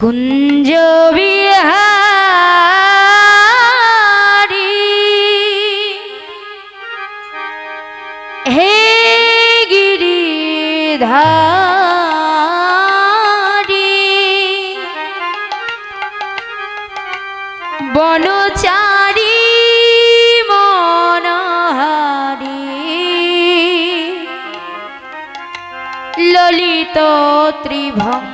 কুঞ্জ বিহারি হে গিরিধারি। বনচারী মনহারি। ললিত ত্রিভঙ্গ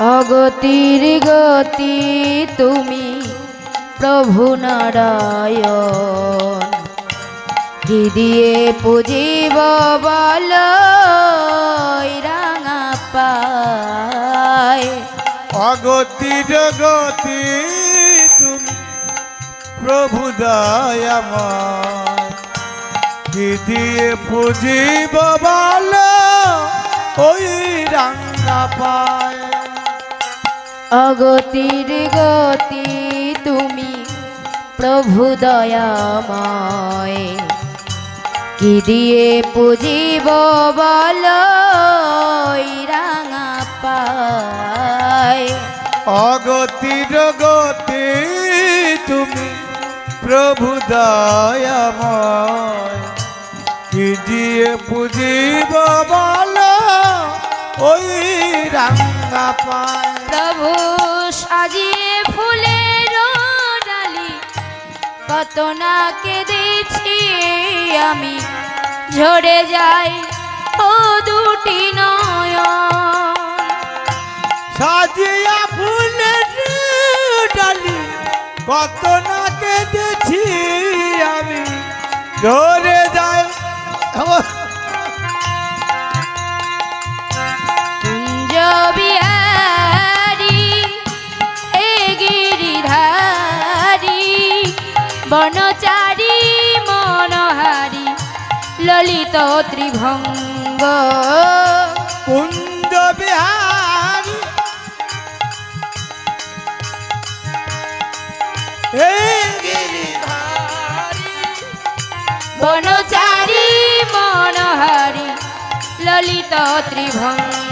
অগতির গতি তুমি প্রভু নারায়ণ। কি দিয়ে পুজিব বল রাঙা পায়। গতি তুমি প্রভু দয়াময়। কি দিয়ে পুজিব বল, ওই রাঙ্গা পায়। অগতির গতি তুমি প্রভু দয়াময়। কি দিয়ে পুজিব বল রাঙা অগতির গতি তুমি প্রভু দয়াময়। কি দিয়ে পুজিব বল ওই রাঙ্গা পায়? প্রভু সাজিয়ে ফুলের ডালি। কত না কেঁদেছি আমি, ঝরে যাই ও দুটি নয়ন। সাজিয়া ফুলের ডালি, কত না কেঁদেছি আমি ধরে ললিত ত্রিভঙ্গ। কুন্দ বিহার। বনচারী মনহারি ললিত ত্রিভঙ্গ।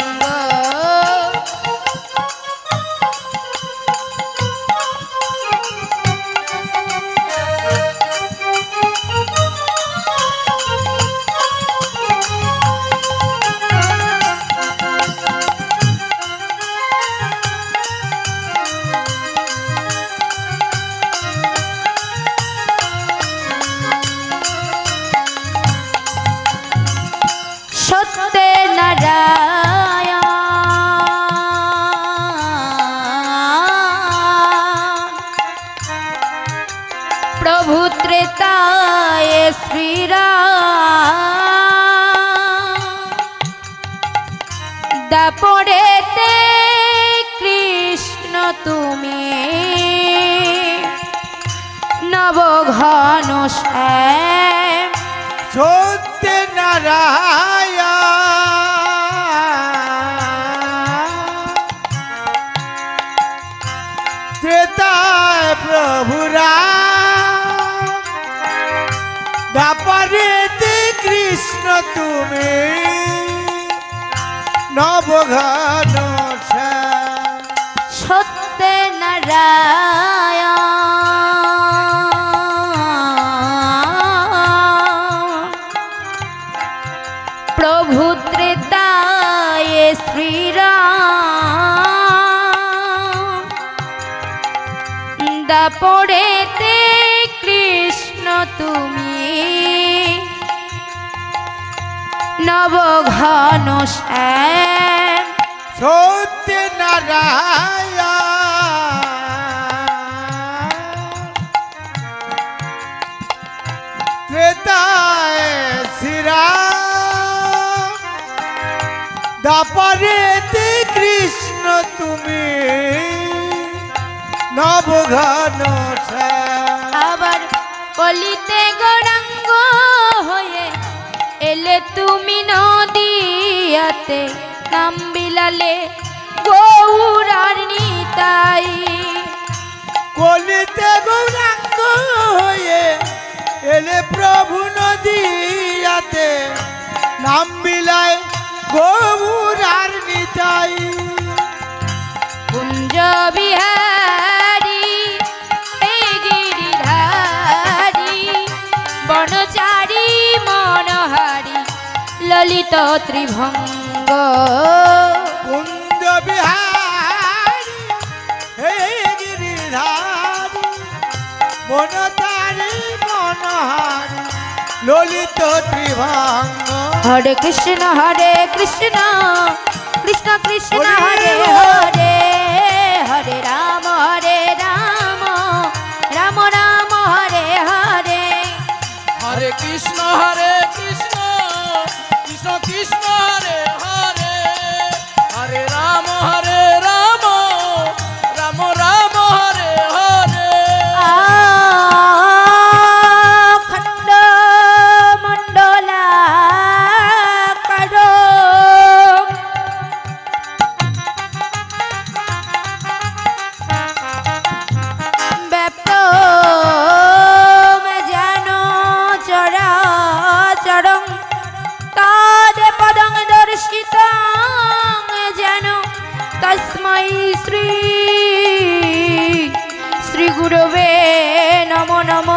দাপড়েতে কৃষ্ণ তুমি। নবঘন শ্যাম। সত্য নারায়ণ। প্রভুরা। দাপরেতে কৃষ্ণ তুমি। নবঘন শ্যাম সত্যে নারায়ণ। প্রভু কৃষ্ণ তুমি। নব ঘন শ্যাম। সত্য নারায়ণ ত্রেতায় শ্রীরাম দাপারেতে কৃষ্ণ তুমি। নবঘন আবার কলিতে গৌরাঙ্গ হয়ে এলে তুমি নদিয়াতে। নাম বিলালে গৌরার নিতাই। কলিতে গৌরাঙ্গ হয়ে এলে প্রভু নদীয়াতে নাম বিলায় গৌরার নিতাই। কুঞ্জ বিহারী এই গিরিধারী বনচারী মনোহারী ললিত ত্রিভঙ্গ কুন্দ বিহারী হে গিরিধারী বনতারি মনোহারী ললিত ত্রিভঙ্গ। হরে কৃষ্ণ হরে কৃষ্ণ কৃষ্ণ কৃষ্ণ হরে হরে হরে রাম হরে রাম রাম রাম হরে হরে। হরে কৃষ্ণ হরে তস্মৈ শ্রী শ্রী গুরবে নম নম।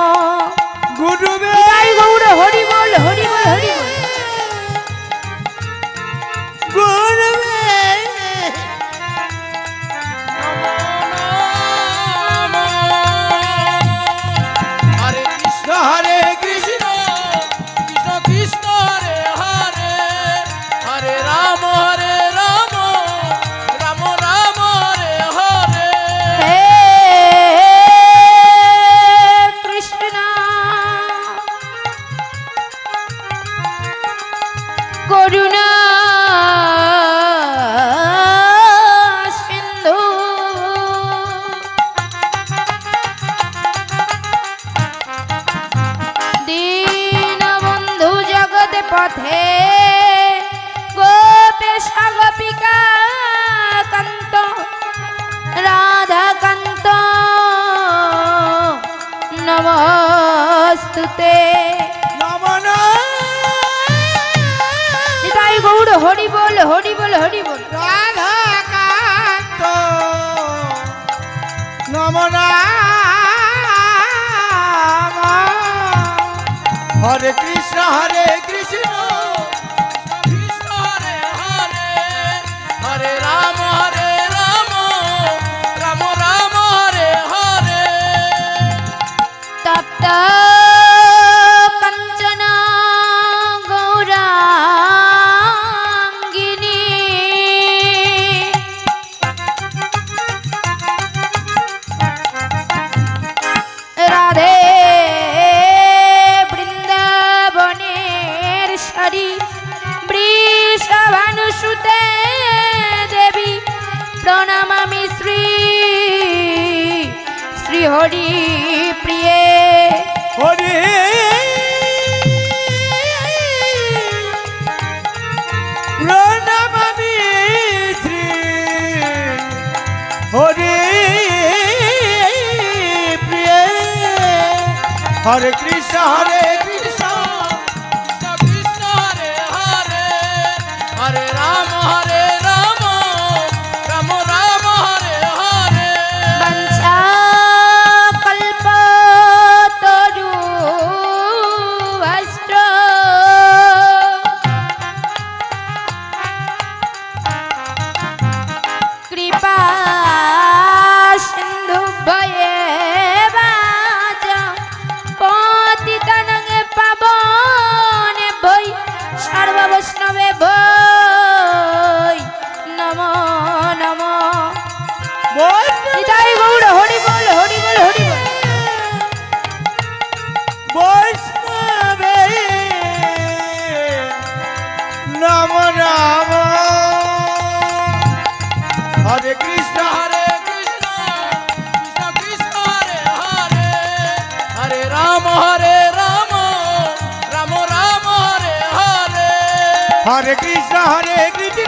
নমন নিতাই গৌর হরি বল হরি বল হরি বল। নমনাম। হরে কৃষ্ণ হরে কৃষ্ণ। কৃষ্ণ হরে হরে। হরে রাম হরে রাম। রাম রাম হরে হরে। তপ্ত হরি প্রিয়ে। হরি। প্রণমামি শ্রী হরে প্রিয়। হরে কৃষ্ণ হরে হরে কৃষ্ণ হরে কৃষ্ণ।